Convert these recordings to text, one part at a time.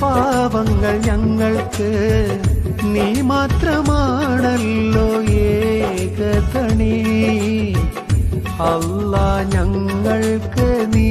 പാവങ്ങൾ ഞങ്ങൾക്ക് നീ മാത്രമാണല്ലോ ഏകതണി അല്ല ഞങ്ങൾക്ക് നീ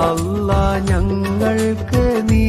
അല്ല ഞങ്ങൾക്ക് നീ